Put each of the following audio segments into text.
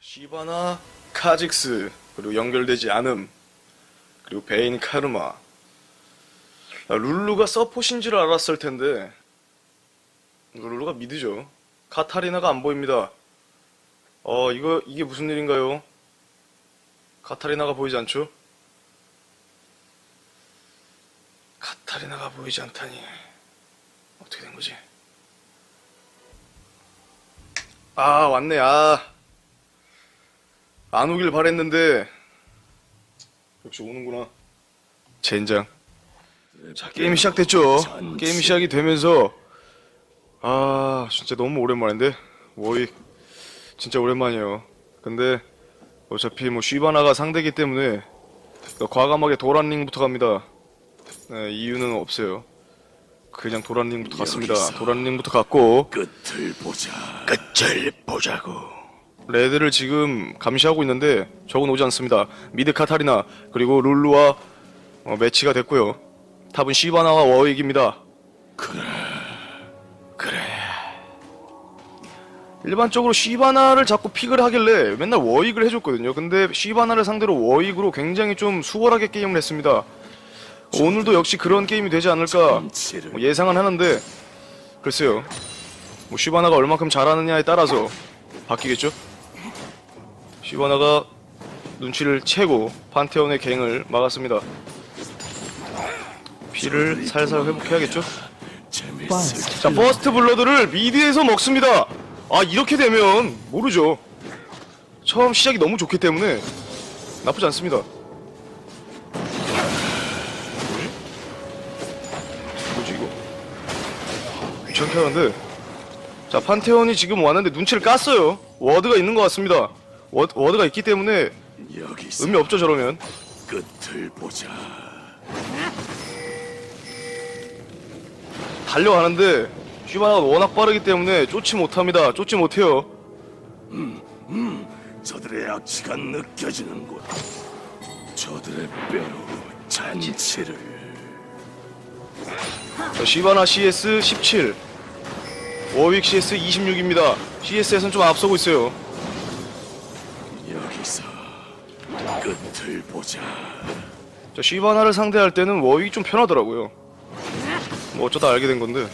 시바나 카직스 그리고 연결되지 않음 그리고 베인 카르마. 아, 룰루가 서폿인 줄 알았을 텐데 룰루가 미드죠. 카타리나가 안 보입니다. 어 이거 이게 무슨 일인가요? 카타리나가 보이지 않죠 카타리나가 보이지 않다니 어떻게 된 거지? 아 왔네. 아안 오길 바랬는데 역시 오는구나. 젠장. 자 게임이 시작됐죠. 게임이 시작이 되면서 아 진짜 너무 오랜만인데? 워익 진짜 오랜만이에요. 근데 어차피 뭐 쉬바나가 상대기 때문에 과감하게 도란링부터 갑니다 네, 이유는 없어요 그냥 도란링부터 갔습니다 여기서. 도란링부터 갔고 끝을 보자. 끝을 보자고. 레드를 지금 감시하고 있는데 적은 오지 않습니다. 미드 카타리나 그리고 룰루와 어, 매치가 됐고요. 탑은 시바나와 워익입니다. 그래. 그래. 일반적으로 시바나를 자꾸 픽을 하길래 맨날 워익을 해줬거든요. 근데 시바나를 상대로 워익으로 굉장히 좀 수월하게 게임을 했습니다. 오늘도 역시 그런 게임이 되지 않을까 뭐 예상은 하는데 글쎄요. 뭐 시바나가 얼만큼 잘하느냐에 따라서 바뀌겠죠. 시바나가 눈치를 채고 판테온의 갱을 막았습니다. 피를 살살 회복해야겠죠. 자, 버스트 블러드를 미드에서 먹습니다. 아, 이렇게 되면 모르죠. 처음 시작이 너무 좋기 때문에 나쁘지 않습니다. 귀찮게 하는데 자, 판테온이 지금 왔는데 눈치를 깠어요. 워드가 있는 것 같습니다. 워드, 워드가 있기 때문에 여기서 의미 없죠, 저러면. 끝을 보자. 달려가는데 슈바나가 워낙 빠르기 때문에 쫓지 못합니다. 쫓지 못해요. 저들의 악취가 느껴지는군. 저들의 뼈로 잔치를 자, 시바나 CS 17 워윅 CS 26입니다. CS에서는 좀 앞서고 있어요. 여기서 끝을 보자. 자, 시바나를 상대할 때는 워윅이 좀 편하더라고요. 뭐 어쩌다 알게 된 건데.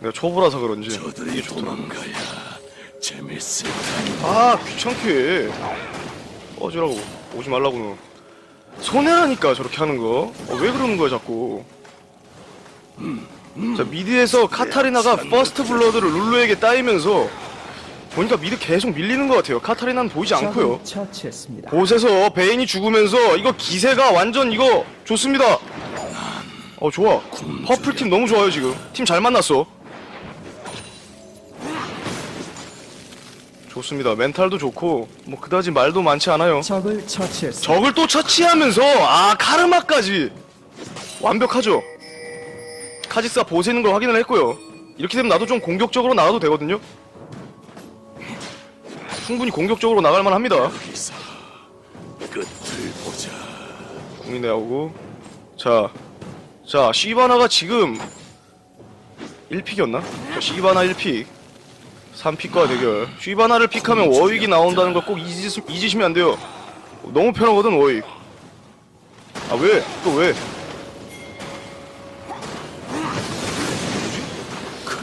내가 초보라서 그런지. 저들이 이게 좋더라 도망가야 재밌을 테니 아 귀찮게. 어지라고 오지 말라고. 너 손해라니까 저렇게 하는 거. 어, 왜 그러는 거야 자꾸 자 미드에서 카타리나가 퍼스트 블러드를 룰루에게 따이면서 보니까 미드 계속 밀리는 것 같아요. 카타리나는 보이지 않고요. 처치했습니다. 곳에서 베인이 죽으면서 이거 기세가 완전 이거 좋습니다. 어 좋아. 퍼플 팀 너무 좋아요 지금. 팀 잘 만났어. 좋습니다. 멘탈도 좋고 뭐 그다지 말도 많지 않아요. 적을 처치했습니다. 적을 또 처치하면서 아 카르마까지 완벽하죠 카지스가 보세는 걸 확인을 했고요. 이렇게 되면 나도 좀 공격적으로 나가도 되거든요. 충분히 공격적으로 나갈 만 합니다. 여기서 끝을 보자. 궁이 나오고. 자, 자 시바나가 지금 1픽이었나? 자, 시바나 1픽. 3픽과 대결. 시바나를 픽하면 워윅이 나온다는 거꼭 잊으시, 잊으시면 안 돼요. 너무 편하거든 워윅. 아 왜? 또 왜?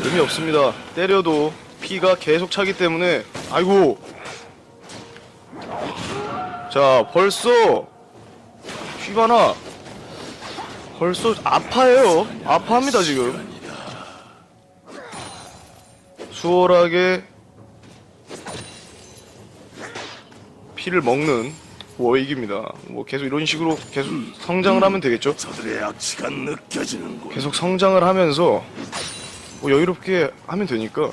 의미 없습니다 때려도 피가 계속 차기 때문에 아이고 자 벌써 휘바나 벌써 아파해요. 아파합니다 지금. 수월하게 피를 먹는 워익입니다. 뭐 계속 이런 식으로 계속 성장을 하면 되겠죠. 저들의 악취가 느껴지는군. 계속 성장을 하면서 뭐 여유롭게 하면 되니까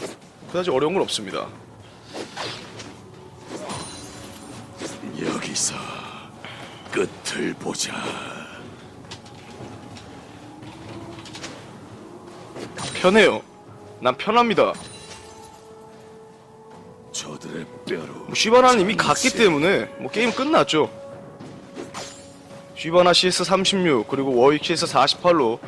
그다지 어려운 건 없습니다. 여기서 끝을 보자. 편해요. 난 편합니다. 저들의 뼈로 뭐 시바나는 이미 갔기 때문에 뭐 게임 끝났죠. 쥐바나 CS 36 그리고 워익 CS 48로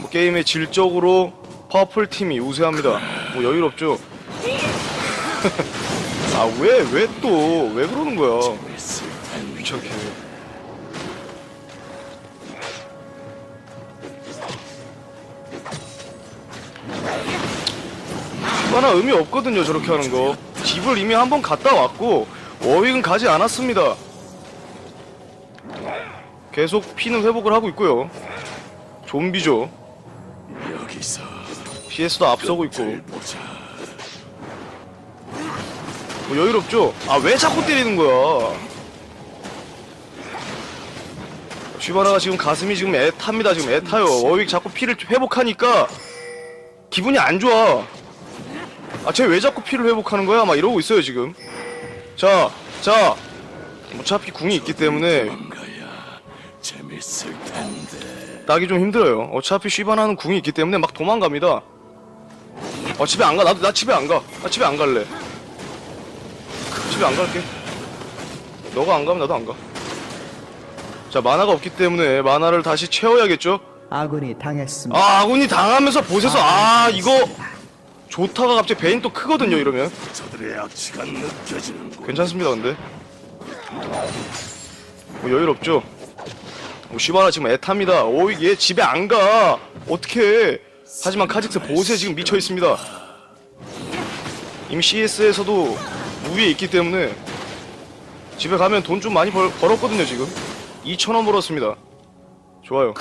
뭐 게임의 질적으로 퍼플 팀이 우세합니다. 뭐 여유롭죠. 아 왜 왜 또 왜 그러는 거야? 귀찮게. 하나 의미 없거든요 저렇게 하는 거 집을 이미 한 번 갔다 왔고 워윅은 가지 않았습니다 계속 피는 회복을 하고 있고요 좀비죠 CS도 앞서고 있고. 뭐 여유롭죠? 아 왜 자꾸 때리는 거야? 쥐바나가 지금 가슴이 지금 애탑니다 지금 애타요 워윅 자꾸 피를 회복하니까 기분이 안 좋아 아쟤 왜 자꾸 피를 회복하는 거야? 막 이러고 있어요 지금 자, 자 어차피 궁이 있기 때문에. 따기 좀 힘들어요 어차피 쥐바나는 궁이 있기 때문에 막 도망갑니다 어 집에 안 가. 나도 나 집에 안 가 나 집에 안 갈래. 집에 안 갈게. 너가 안 가면 나도 안 가. 자 만화가 없기 때문에 만화를 다시 채워야겠죠? 아군이 당했습니다. 아 아군이 당하면서 보세서. 아 이거 좋다가 갑자기 베인 또 크거든요 이러면. 저들의 악취가 느껴지는군. 괜찮습니다 근데. 뭐 여유롭죠? 뭐 시바나 지금 애탑니다. 오얘 집에 안 가. 어떻게 하지만 카직스 보세 지금 미쳐 있습니다 이미 CS에서도 우위에 있기 때문에 집에 가면 돈 좀 많이 벌, 벌었거든요 지금 2천원 벌었습니다 좋아요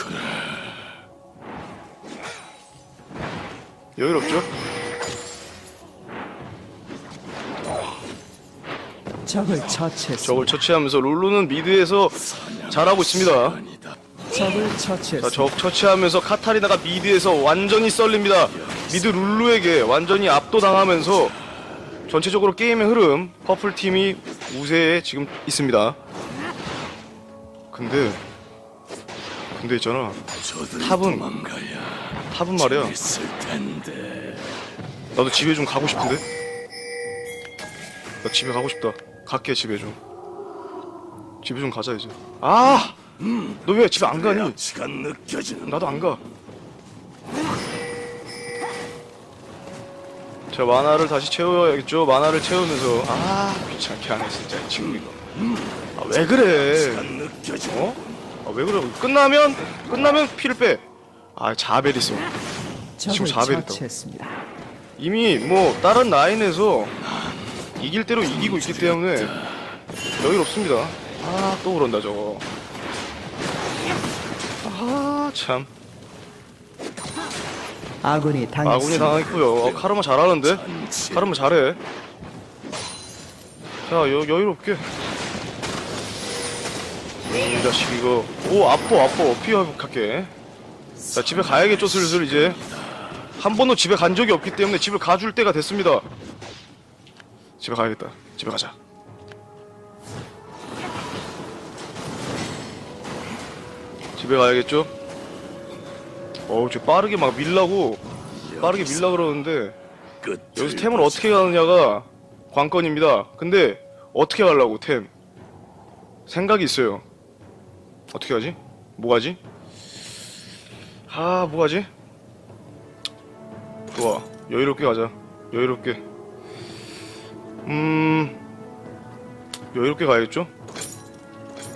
여유롭죠? 적을 처치했습니다. 적을 처치하면서 룰루는 미드에서 잘하고 있습니다. 적을 자, 처치했습니다. 적 처치하면서 카타리나가 미드에서 완전히 썰립니다. 미드 룰루에게 완전히 압도당하면서 전체적으로 게임의 흐름 퍼플 팀이 우세에 지금 있습니다. 근데 근데 있잖아 탑은- 탑은 말이야. 나도 집에 좀 가고 싶은데 나 집에 가고 싶다 갈게 집에 좀 집에 좀 가자 이제 아 너 왜 집에 안 가니 악취가 느껴지는. 나도 안 가. 자 만화를 다시 채워야겠죠. 만화를 채우면서 아 귀찮게 하네 진짜 이 친구 이거. 아, 왜 그래? 느껴지는. 어? 아, 왜 그래? 끝나면 끝나면 피를 빼. 아 자벨 있어. 지금 적을. 처치했습니다. 이미 뭐 다른 라인에서 이길 대로 이기고 있기 때문에 여유롭습니다. 아 또 그런다 저거. 아 참. 아군이 당했습니다. 아군이 당했고요. 어, 카르마 잘하는데? 카르마 잘해. 자, 여, 여유롭게. 이 자식 이거. 오, 아파, 아파. 피 회복할게. 자, 집에 가야겠죠, 슬슬 이제. 한 번도 집에 간 적이 없기 때문에 집을 가줄 때가 됐습니다. 집에 가야겠다. 집에 가자. 집에 가야겠죠? 어우, 쟤 빠르게 막 밀라고, 빠르게 밀라 그러는데, 여기서 템을. 어떻게 가느냐가 관건입니다. 근데 어떻게 가려고 템? 생각이 있어요. 어떻게 하지? 뭐 하지? 아, 뭐 하지? 좋아. 여유롭게 가자. 여유롭게. 음, 여유롭게 가야겠죠?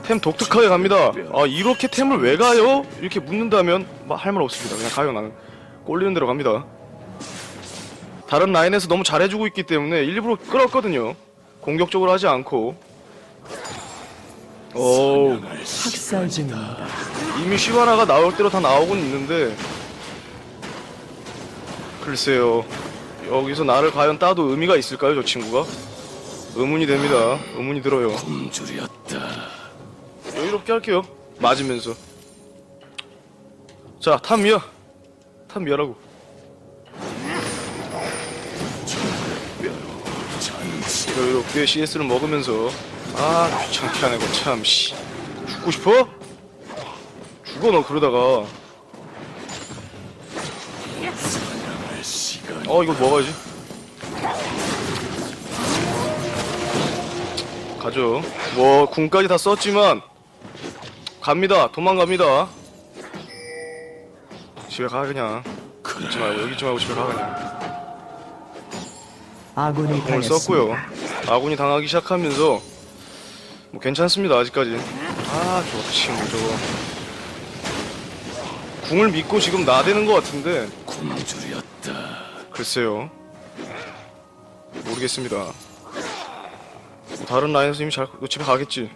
템 독특하게 갑니다. 아, 이렇게 템을 왜 가요? 이렇게 묻는다면 할 말 없습니다. 그냥 가요, 나는. 꼴리는 대로 갑니다. 다른 라인에서 너무 잘해주고 있기 때문에 일부러 끌었거든요. 공격적으로 하지 않고. 오, 사냥할 시- 학살 중입니다. 이미 시바나가 나올 대로 다 나오곤 있는데. 글쎄요. 여기서 나를 과연 따도 의미가 있을까요, 저 친구가? 의문이 됩니다. 의문이 들어요. 굶주렸다. 여유롭게 할게요. 맞으면서. 자. 뼈로 잔치. 여유롭게 CS를 먹으면서 아 귀찮게 하네 거참 씨. 죽고 싶어? 죽어 너 그러다가. 어 이거 먹어야지 가죠 뭐 궁까지 다 썼지만 갑니다. 도망갑니다. 집에 가 그냥. 있지 말고 여기 있지 말고 집에 가 그냥. 아군이 공을 당했습니다. 썼고요. 아군이 당하기 시작하면서 뭐 괜찮습니다 아직까지. 아 좋지 뭐 저거. 궁을 믿고 지금 나대는 것 같은데 굶주렸다. 글쎄요. 모르겠습니다. 뭐 다른 라인에서 이미 잘너 집에 가겠지.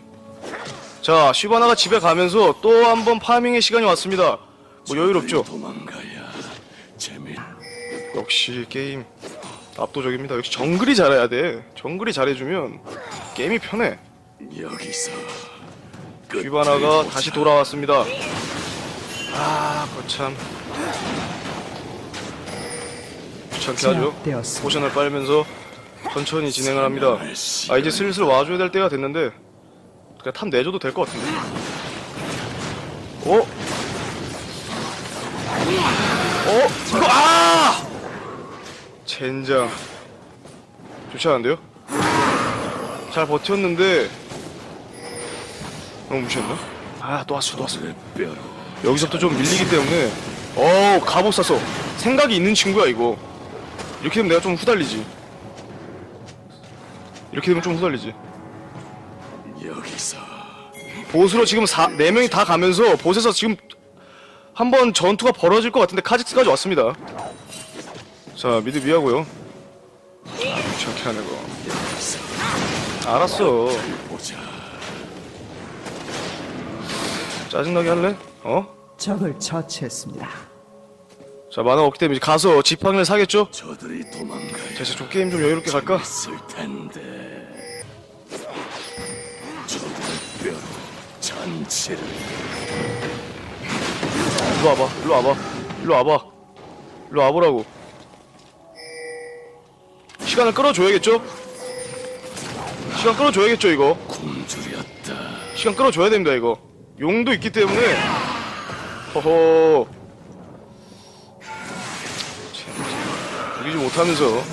자 시바나가 집에 가면서 또 한 번 파밍의 시간이 왔습니다. 뭐 여유롭죠? 도망가야. 역시 게임 압도적입니다. 역시 정글이 잘해야 돼. 정글이 잘해주면 게임이 편해. 여기서 휘바나가 다시 돌아왔습니다. 아, 거참. 귀찮게 하죠. 제압되었습니다. 포션을 빨면서 천천히 진행을 합니다. 아, 이제 슬슬 와줘야 될 때가 됐는데, 그냥 탑 내줘도 될 것 같은데. 어? 어? 이거, 아! 젠장. 좋지 않은데요? 잘 버텼는데, 너무 무시했나? 아, 또 왔어, 또 왔어. 여기서부터 좀 밀리기 때문에 어우 갑옷 샀어 생각이 있는 친구야 이거 이렇게 되면 내가 좀 후달리지 이렇게 되면 좀 후달리지 여기서 보스로 지금 사, 4명이 다 가면서 보스에서 지금 한번 전투가 벌어질 것 같은데 카직스까지 왔습니다 자 미드 미하고요 아 귀찮게 하네 거 알았어. 짜증나게 할래? 어? 적을 처치했습니다. 자 만화 없기 때문에 이제 가서 지팡이를 사겠죠? 저들이 자 이제 좀 게임 좀 여유롭게 갈까? 있을 텐데. 저들의 뼈로 잔치를 일로 와봐, 일로 와봐, 일로 와봐, 일로 와보라고. 시간을 끌어줘야겠죠? 시간 끌어줘야겠죠, 이거. 굶주렸다. 시간 끌어줘야 됩니다, 이거. 용도 있기 때문에. 허허. 참, 죽이지 못하면서.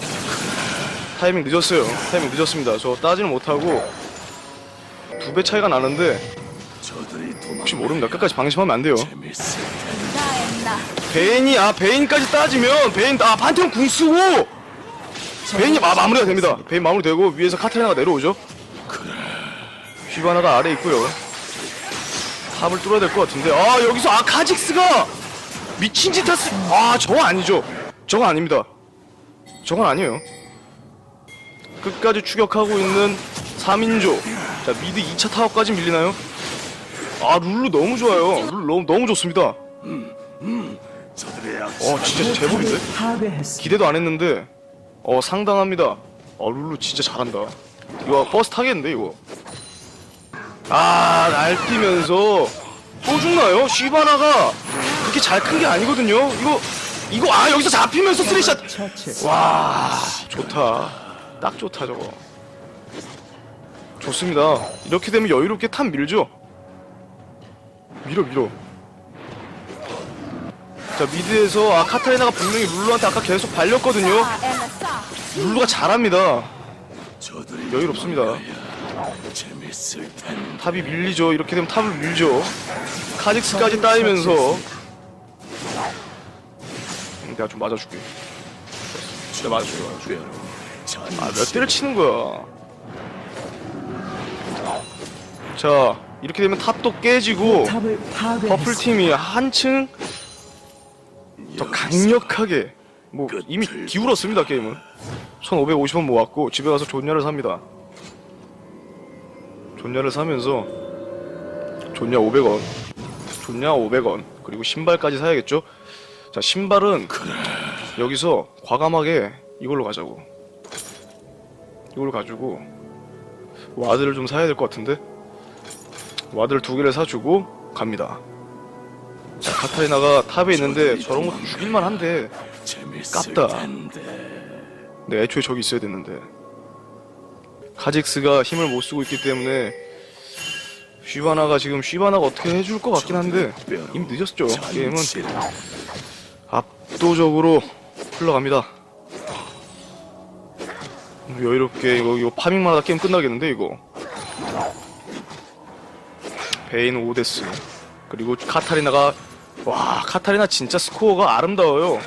타이밍 늦었어요. 타이밍 늦었습니다. 저 따지는 못하고. 두 배 차이가 나는데, 저들이 도망 혹시 모릅니다. 끝까지 방심하면 안 돼요. 재밌을 텐데. 베인이 아 베인까지 따지면 베인 아 판테온 궁 쓰고 베인이 마, 마무리가 됩니다. 베인 마무리되고 위에서 카타리나가 내려오죠. 휘바나가 아래 있고요. 탑을 뚫어야 될 것 같은데 아 여기서 아 카직스가 미친 짓 했어. 아 저거 아니죠. 저거 아닙니다. 저건 아니에요. 끝까지 추격하고 있는 3인조. 자 미드 2차 타워까지 밀리나요? 아 룰루 너무 좋아요. 룰루 너무, 너무 좋습니다. 어 진짜 제법인데? 기대도 안 했는데 어 상당합니다. 어 룰루 진짜 잘한다. 이거 버스 타겠는데 이거? 아 날뛰면서. 또 죽나요? 시바나가 그렇게 잘 큰 게 아니거든요? 이거 이거 아 여기서 잡히면서 쓰리샷. 와 좋다. 딱 좋다 저거. 좋습니다. 이렇게 되면 여유롭게 탑 밀죠? 밀어 밀어 자 미드에서 아 카타리나가 분명히 룰루한테 아까 계속 발렸거든요 룰루가 잘합니다 여유롭습니다. 탑이 밀리죠 이렇게 되면 탑을 밀죠 카직스까지 따이면서 음, 내가 좀 맞아줄게 진짜 맞아줄게 맞아줄게 뼈로 잔치. 아, 몇 대를 치는 거야. 자, 이렇게 되면 탑도 깨지고 탑을 파괴했습니다. 퍼플 팀이 한층 더 강력하게 뭐 이미 기울었습니다 게임은. 1,550원 모았고 집에 가서 존냐를 삽니다. 존냐를 사면서 존냐 500원, 존냐 500원 그리고 신발까지 사야겠죠. 자, 신발은 여기서 과감하게 이걸로 가자고. 이걸 가지고 와드를 좀 사야 될 것 같은데 와드를 두 개를 사주고 갑니다. 자, 카타리나가 탑에 있는데 저런 거 죽일만 한데 깝다. 네, 애초에 저기 있어야 됐는데 카직스가 힘을 못 쓰고 있기 때문에 쉬바나가 지금 쉬바나가 어떻게 해줄 것 같긴 한데 이미 늦었죠. 게임은 압도적으로 흘러갑니다. 여유롭게 이거 이거 파밍만 하다 게임 끝나겠는데 이거 베인 오데스 그리고 카타리나가 와 카타리나 진짜 스코어가 아름다워요.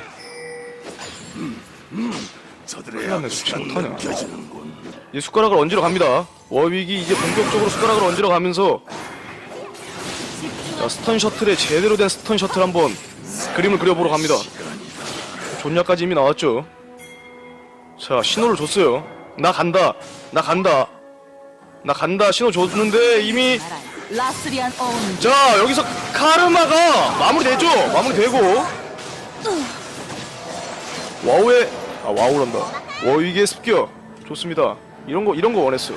저들의 큰일 났네, 수치 악취가 못하냐. 느껴지는군. 이제 숟가락을 얹으러 갑니다. 워윅이 이제 본격적으로 숟가락을 얹으러 가면서 자 스턴 셔틀에 제대로 된 스턴 셔틀 한번 그림을 그려보러 갑니다. 존야까지 이미 나왔죠? 자 신호를 줬어요. 나 간다. 나 간다. 나 간다. 신호 줬는데 이미 라스리안 온자 여기서 카르마가 마무리되죠 마무리되고. 와우의 아 와우란다. 워윅의 습격. 좋습니다. 이런 거 이런 거 원했어.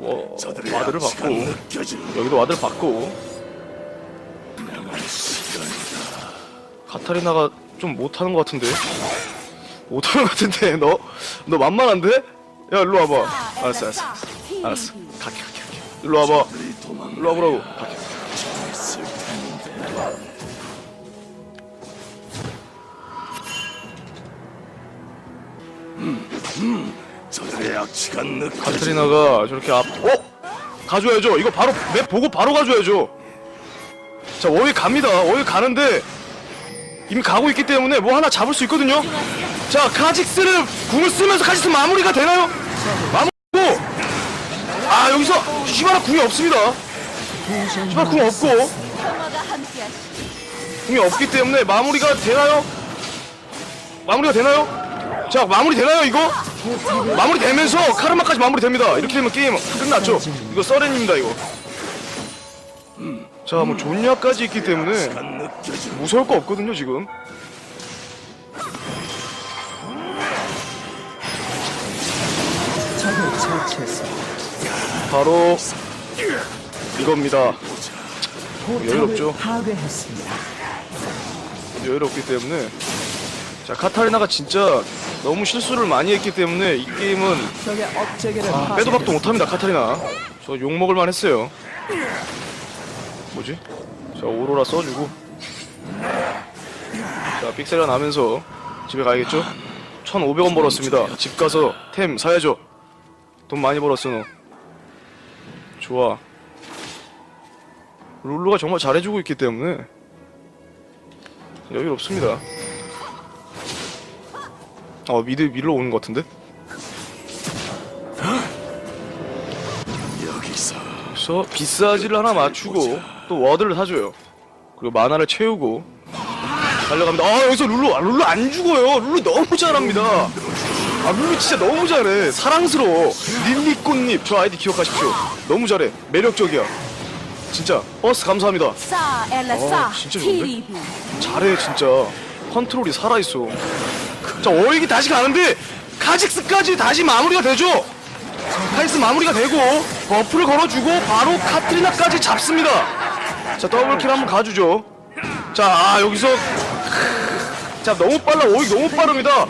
와, 와드를 받고. 여기도 와드를 받고. 카타리나가 좀 못하는 것 같은데? 못하는 것 같은데? 너너 만만한데? 야 일로 와봐. 알았어 알았어 알았어 갈게 갈게 갈게 일로 와봐 일로 와보라고 갈게. 음, 음, 저들의 카트리나가 저렇게 앞, 어? 가줘야죠. 이거 바로, 맵 보고 바로 가줘야죠. 자, 워윅 갑니다. 워윅 가는데, 이미 가고 있기 때문에 뭐 하나 잡을 수 있거든요? 자, 카직스를 궁을 쓰면서 카직스 마무리가 되나요? 마무리 여기서, 시바라 궁이 없습니다. 시바라 궁 없고, 궁이 없기 때문에 마무리가 되나요? 마무리가 되나요? 자, 마무리 되나요, 이거? 마무리 되면서 카르마까지 마무리 됩니다. 이렇게 되면 게임 끝났죠? 이거 써렌입니다, 이거. 자, 뭐 존야까지 있기 때문에 무서울 거 없거든요, 지금. 처치했습니다. 바로 이겁니다. 여유롭죠? 파괴했습니다. 여유롭기 때문에 자, 카타리나가 진짜 너무 실수를 많이 했기 때문에 이 게임은 적의 업체계를 아, 빼도 박도 못합니다 카타리나 저 욕먹을 만 했어요 뭐지? 자 오로라 써주고 자 픽셀가 나면서 집에 가야겠죠? 1500원 벌었습니다 집 가서 템 사야죠 돈 많이 벌었어 너 좋아 룰루가 정말 잘해주고 있기 때문에 여유롭습니다 어 미드 밀러 오는 것 같은데? 여기서 그래서 비싸지를 하나 맞추고 또 워드를 사줘요. 그리고 마나를 채우고 달려갑니다. 아 여기서 룰루 아, 룰루 안 죽어요. 룰루 너무 잘합니다. 아 룰루 진짜 너무 잘해. 사랑스러워. 릴리꽃잎 저 아이디 기억하십시오. 너무 잘해. 매력적이야. 진짜 버스 감사합니다. 어, 진짜 좋은데? 잘해 진짜. 컨트롤이 살아있어. 자 워익이 다시 가는데 카직스까지 다시 마무리가 되죠. 카이스 마무리가 되고 버프를 걸어주고 바로 카트리나까지 잡습니다. 자 더블킬 한번 가주죠. 자 아, 여기서 자 너무 빨라 오익 너무 빠릅니다.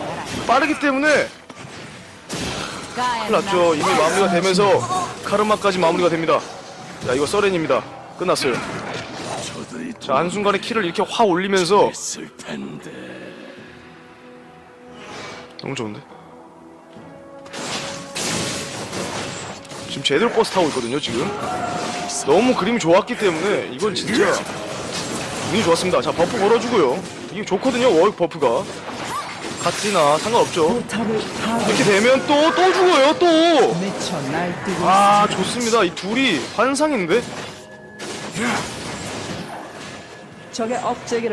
빠르기 때문에 큰일 났죠. 이미 마무리가 되면서 카르마까지 마무리가 됩니다. 자 이거 서렌입니다. 끝났어요. 자 한순간에 키를 이렇게 확 올리면서. 너무 좋은데? 지금 제대로 버스 타고 있거든요, 지금. 너무 그림이 좋았기 때문에 이건 진짜 운이 좋았습니다. 자, 버프 걸어주고요. 이게 좋거든요, 워익 버프가. 카트리나 상관없죠. 이렇게 되면 또, 또 죽어요, 또! 아, 좋습니다. 이 둘이 환상인데? 적의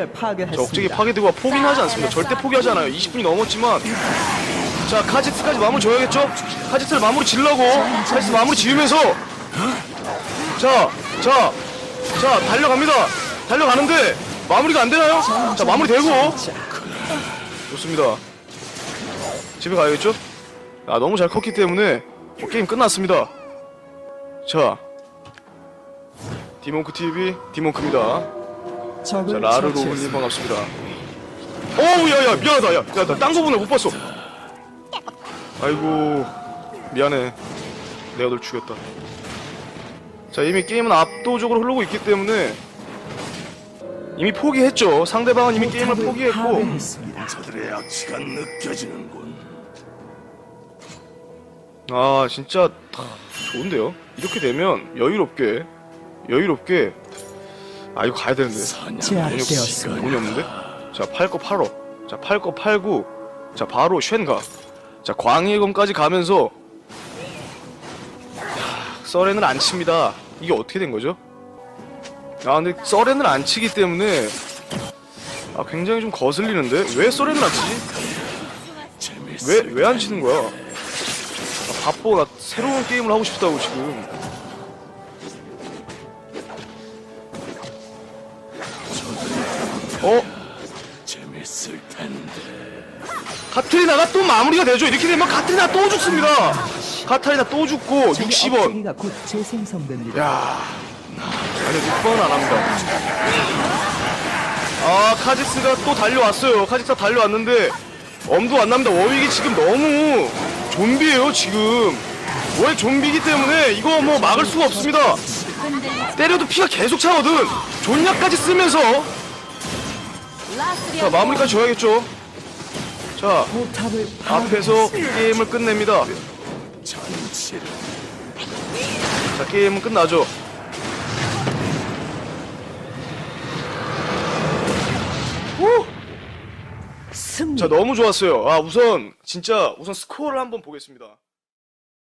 자, 파괴했습니다. 억제기 파괴되고 포기는 하지 않습니다. 절대 포기하지 않아요. 20분이 넘었지만. 자, 카지트까지 마무리 지어야겠죠? 카지트를 마무리 지으려고. 카지트 마무리 지으면서. 자, 자, 자, 달려갑니다. 달려가는데, 마무리가 안 되나요? 자, 마무리 되고. 좋습니다. 집에 가야겠죠? 아, 너무 잘 컸기 때문에, 뭐 게임 끝났습니다. 자. 디몬크 TV, 디몬크입니다. 자, 라르 처치했습니다. 반갑습니다. 어우, 야, 야, 미안하다, 야. 야, 나딴 거 보내 못 봤어. 아이고, 미안해. 내가 널 죽였다. 자, 이미 게임은 압도적으로 흐르고 있기 때문에 이미 포기했죠. 상대방은 이미 게임을 포기했고. 저들의 악취가 느껴지는군. 아, 진짜 좋은데요? 이렇게 되면 여유롭게 여유롭게 아 이거 가야 되는데 사냥 제압되었습니다. 돈이 없는데? 자, 팔 거 팔어. 자, 팔 거 팔고, 자, 바로 쉔가. 자, 광해의 검까지 가면서, 야, 썰에는 안 칩니다. 이게 어떻게 된 거죠? 아, 근데 썰에는 안 치기 때문에, 아, 굉장히 좀 거슬리는데? 왜 썰에는 안 치지? 왜, 왜 안 치는 거야? 아, 바빠. 나 새로운 게임을 하고 싶다고, 지금. 어? 재밌을 텐데. 카트리나가 또 마무리가 되죠. 이렇게 되면 카트리나 또 죽습니다. 카타리나 또 죽고 적의 60원. 업체계가 곧 재생성됩니다. 야, 아니 6번은 안 합니다. 아 카직스가 또 달려왔어요. 카직스가 달려왔는데 엄도 안 납니다. 워윅이 지금 너무 좀비예요 지금. 워윅 좀비기 때문에 이거 뭐 막을 수가 없습니다. 때려도 피가 계속 차거든. 존약까지 쓰면서 자 마무리까지 줘야겠죠. 자 앞에서. 게임을 끝냅니다. 자 게임은 끝나죠 자 너무 좋았어요. 아 우선 진짜 우선 스코어를 한번 보겠습니다